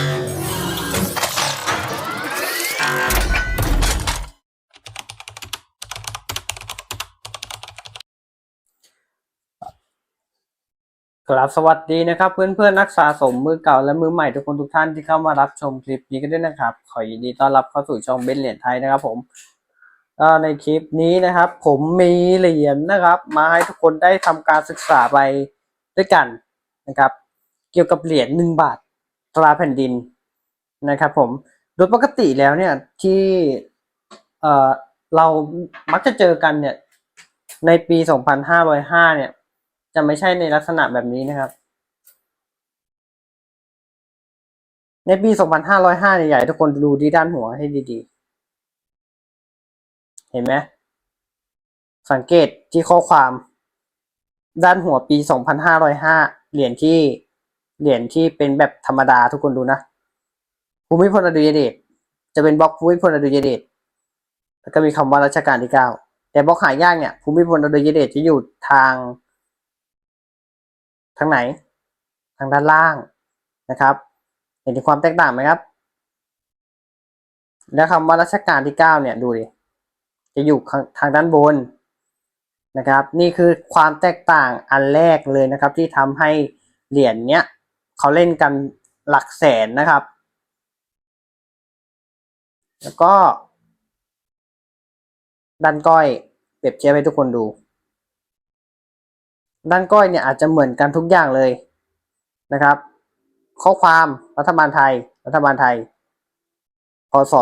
ครับสวัสดีนะครับเพื่อนๆนักสะสมมือเก่าและมือใหม่ทุกคนทุกท่านที่เข้ามารับชมคลิปนี้กันด้วยนะครับ ขอยินดีต้อนรับเข้าสู่ช่องเบนเหรียญไทยนะครับผมก็ในคลิปนี้นะครับ ผมมีเหรียญนะครับ มาให้ทุกคนได้ทำการศึกษาไปด้วยกันนะครับ เกี่ยวกับเหรียญหนึ่งบาท ตราแผ่นดินนะครับผม โดยปกติแล้วเนี่ยที่เอ่อเรามักจะเจอกันเนี่ยในปี 2505 เนี่ย จะไม่ใช่ในลักษณะแบบนี้นะครับ ในปี 2505เนี่ยอยากให้ทุกคนดูที่ด้านหัวให้ดีๆ เห็นไหมสังเกตที่ข้อความด้านหัวปี 2505 เหรียญที่ เหรียญที่เป็นแบบธรรมดาทุกคนดูนะภูมิพลอดุลยเดชจะเป็นบล็อกภูมิพลอดุลยเดชแล้วก็มีคำว่ารัชกาลที่9แต่บล็อกหายากเนี่ยภูมิพลอดุลยเดชจะอยู่ทางทางไหน ทางด้านล่างนะครับ เห็นถึงความแตกต่างไหมครับ แล้วคำว่ารัชกาลที่เก้าเนี่ยดูดิจะอยู่ทางด้านบนนะครับ นี่คือความแตกต่างอันแรกเลยนะครับ ที่ทำให้เหรียญเนี้ย เขาเล่นกันหลักแสนนะครับ แล้วก็ด้านก้อยเปรียบเทียบให้ทุกคนดู ด้านก้อยเนี่ยอาจจะเหมือนกันทุกอย่างเลยนะครับ ข้อความรัฐบาลไทย รัฐบาลไทยพศ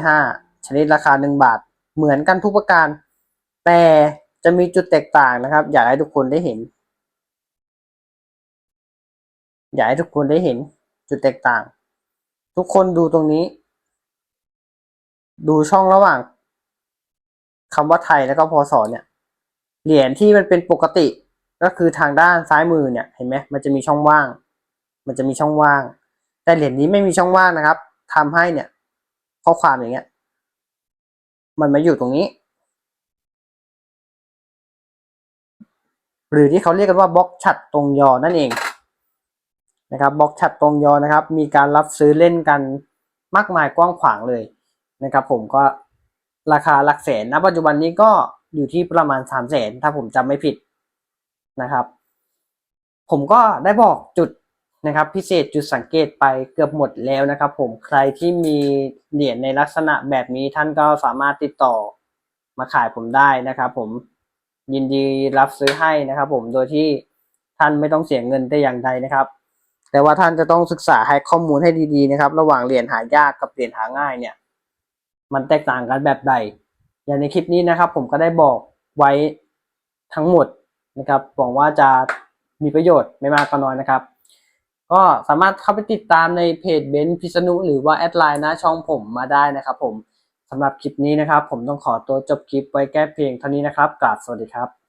2505 ชนิดราคา 1 บาท เหมือนกันทุกประการ แต่จะมีจุดแตกต่างนะครับ อยากให้ทุกคนได้เห็น อยากให้ทุกคนได้เห็นจุดแตกต่าง ทุกคนดูตรงนี้ ดูช่องระหว่างคำว่าไทยแล้วก็พศเนี่ย เหรียญที่มันเป็นปกติก็คือทางด้านซ้ายมือเนี่ยเห็นไหมมันจะมีช่องว่าง มันจะมีช่องว่าง แต่เหรียญนี้ไม่มีช่องว่างนะครับทำให้เนี่ย ข้อความอย่างเงี้ย มันมาอยู่ตรงนี้ หรือที่เขาเรียกกันว่าบล็อกฉัดตรงยอนั่นเอง นะครับบล็อกฉัดตรงยอนะครับ มีการรับซื้อเล่นกันมากมายกว้างขวางเลยนะครับ ผมก็ราคาหลักแสนณปัจจุบันนี้ก็อยู่ที่ประมาณสามแสนถ้าผมจำไม่ผิดนะครับ ผมก็ได้บอกจุดนะครับ พิเศษจุดสังเกตไปเกือบหมดแล้วนะครับ ผมใครที่มีเหรียญในลักษณะแบบนี้ท่านก็สามารถติดต่อมาขายผมได้นะครับ ผมยินดีรับซื้อให้นะครับ ผมโดยที่ท่านไม่ต้องเสียเงินแต่อย่างใดนะครับ แต่ว่าท่านจะต้องศึกษาให้ข้อมูลให้ดีๆนะครับ ระหว่างเหรียญหายากกับเหรียญหาง่ายเนี่ย มันแตกต่างกันแบบใด อย่างในคลิปนี้นะครับ ผมก็ได้บอกไว้ทั้งหมดนะครับหวังว่าจะมีประโยชน์ไม่มากก็น้อยนะครับ ก็สามารถเข้าไปติดตามในเพจเบนซ์พิษณุหรือว่าแอดไลน์หน้าช่องผมมาได้นะครับ ผมสำหรับคลิปนี้นะครับ ผมต้องขอตัวจบคลิปไว้แก้เพียงเท่านี้นะครับกราบสวัสดีครับ